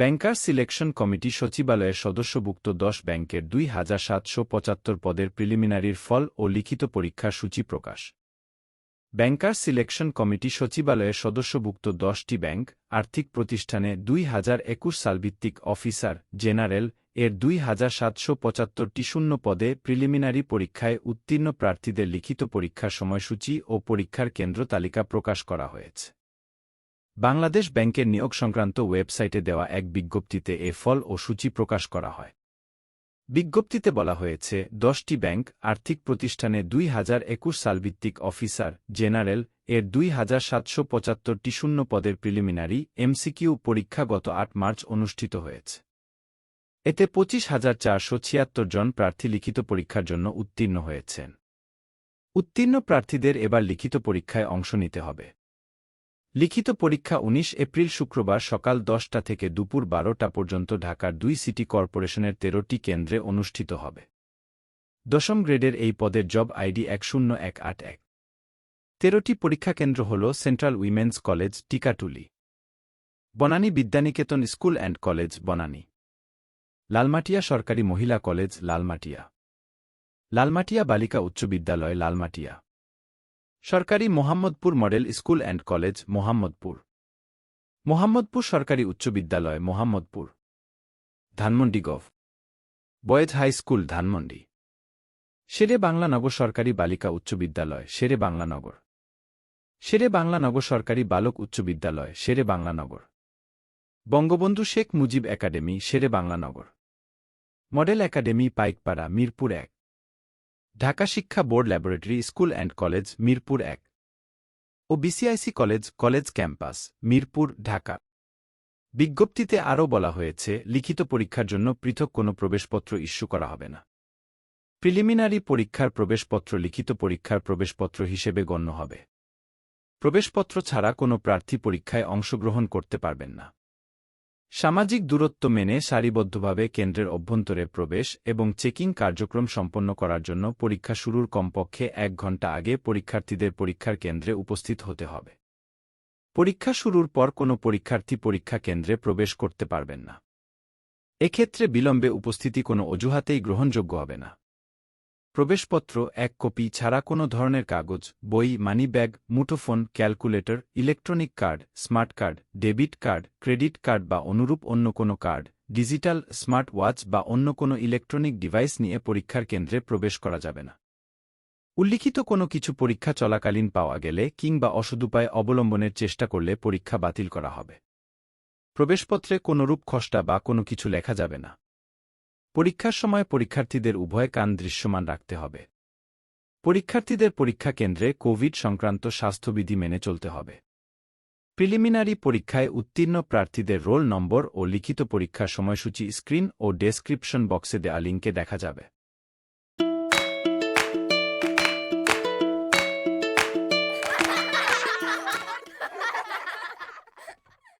ব্যাংকার selection committee সচিবালয়ের সদস্যভুক্ত দশ ব্যাংকের দুই হাজার সাতশো পঁচাত্তর পদের প্রিলিমিনারির ফল ও লিখিত পরীক্ষার সূচি প্রকাশ। ব্যাংকার সিলেকশন কমিটি সচিবালয়ের সদস্যভুক্ত দশটি ব্যাংক আর্থিক প্রতিষ্ঠানে দুই হাজার একুশ সালভিত্তিক অফিসার জেনারেল এর দুই হাজার সাতশো পঁচাত্তরটি শূন্য পদে প্রিলিমিনারি পরীক্ষায় উত্তীর্ণ প্রার্থীদের লিখিত পরীক্ষার সময়সূচি ও পরীক্ষার কেন্দ্র তালিকা প্রকাশ করা হয়েছে। বাংলাদেশ ব্যাংকের নিয়োগ সংক্রান্ত ওয়েবসাইটে দেওয়া এক বিজ্ঞপ্তিতে এ ফল ও সূচি প্রকাশ করা হয়। বিজ্ঞপ্তিতে বলা হয়েছে, দশটি ব্যাংক আর্থিক প্রতিষ্ঠানে দুই হাজার একুশ সালভিত্তিক অফিসার জেনারেল এর দুই হাজার সাতশো পঁচাত্তরটি শূন্য পদের প্রিলিমিনারি এমসিকিউ পরীক্ষা গত আট মার্চ অনুষ্ঠিত হয়েছে। এতে পঁচিশ হাজার চারশো ছিয়াত্তর জন প্রার্থী লিখিত পরীক্ষার জন্য উত্তীর্ণ হয়েছেন। উত্তীর্ণ প্রার্থীদের এবার লিখিত পরীক্ষায় অংশ নিতে হবে। লিখিত পরীক্ষা ১৯ এপ্রিল শুক্রবার সকাল দশটা থেকে দুপুর বারোটা পর্যন্ত ঢাকার দুই সিটি কর্পোরেশনের তেরোটি কেন্দ্রে অনুষ্ঠিত হবে। দশম গ্রেডের এই পদের জব আইডি এক শূন্য এক আট এক। তেরোটি পরীক্ষা কেন্দ্র হল central women's college, Tikatuli. Banani Bidyaniketan school and college, Banani. Lalmatia সরকারি মহিলা কলেজ, লালমাটিয়া। লালমাটিয়া বালিকা উচ্চ বিদ্যালয়, লালমাটিয়া। সরকারি Mohammadpur model school and college, Mohammadpur. Mohammadpur সরকারি উচ্চ বিদ্যালয়, Mohammadpur. Dhanmondi govt. Boys high school, Dhanmondi. Sher Banglanagar সরকারি বালিকা উচ্চ বিদ্যালয়, শেরে বাংলানগর। শেরে বাংলানগর সরকারি বালক উচ্চ বিদ্যালয়, Shere Banglanagar. Bangabandhu Sheikh Mujib academy, Shere Banglanagar. Model academy, Paikpara, Mirpur এক। ঢাকা শিক্ষা board laboratory school and college, Mirpur এক ও BCIC college college campus, Mirpur, Dhaka. বিজ্ঞপ্তিতে আরও বলা হয়েছে, লিখিত পরীক্ষার জন্য পৃথক কোনো প্রবেশপত্র ইস্যু করা হবে না। প্রিলিমিনারি পরীক্ষার প্রবেশপত্র লিখিত পরীক্ষার প্রবেশপত্র হিসেবে গণ্য হবে। প্রবেশপত্র ছাড়া কোনো প্রার্থী পরীক্ষায় অংশগ্রহণ করতে পারবেন না। সামাজিক দূরত্ব মেনে সারিবদ্ধভাবে কেন্দ্রের অভ্যন্তরে প্রবেশ এবং চেকিং কার্যক্রম সম্পন্ন করার জন্য পরীক্ষা শুরুর কমপক্ষে এক ঘণ্টা আগে পরীক্ষার্থীদের পরীক্ষার কেন্দ্রে উপস্থিত হতে হবে। পরীক্ষা শুরুর পর কোনো পরীক্ষার্থী পরীক্ষা কেন্দ্রে প্রবেশ করতে পারবেন না। এক্ষেত্রে বিলম্বে উপস্থিতি কোনো অজুহাতেই গ্রহণযোগ্য হবে না। প্রবেশপত্র এক কপি ছাড়া কোনো ধরনের কাগজ, বই, মানি ব্যাগ, মুঠোফোন, calculator, electronic card, smart card, debit card, credit card বা অনুরূপ অন্য কোনো কার্ড, ডিজিটাল স্মার্ট ওয়াচ বা অন্য কোনো ইলেকট্রনিক ডিভাইস নিয়ে পরীক্ষার কেন্দ্রে প্রবেশ করা যাবে না। উল্লিখিত কোনো কিছু পরীক্ষা চলাকালীন পাওয়া গেলে কিংবা অসদুপায় অবলম্বনের চেষ্টা করলে পরীক্ষা বাতিল করা হবে। প্রবেশপত্রে কোনোরূপ খসটা বা কোনো কিছু লেখা যাবে না। পরীক্ষার সময় পরীক্ষার্থীদের উভয় কান দৃশ্যমান রাখতে হবে। পরীক্ষার্থীদের পরীক্ষা কেন্দ্রে কোভিড সংক্রান্ত স্বাস্থ্যবিধি মেনে চলতে হবে। প্রিলিমিনারি পরীক্ষায় উত্তীর্ণ প্রার্থীদের রোল নম্বর ও লিখিত পরীক্ষার সময়সূচি স্ক্রিন ও ডেসক্রিপশন বক্সে দেওয়া লিঙ্কে দেখা যাবে।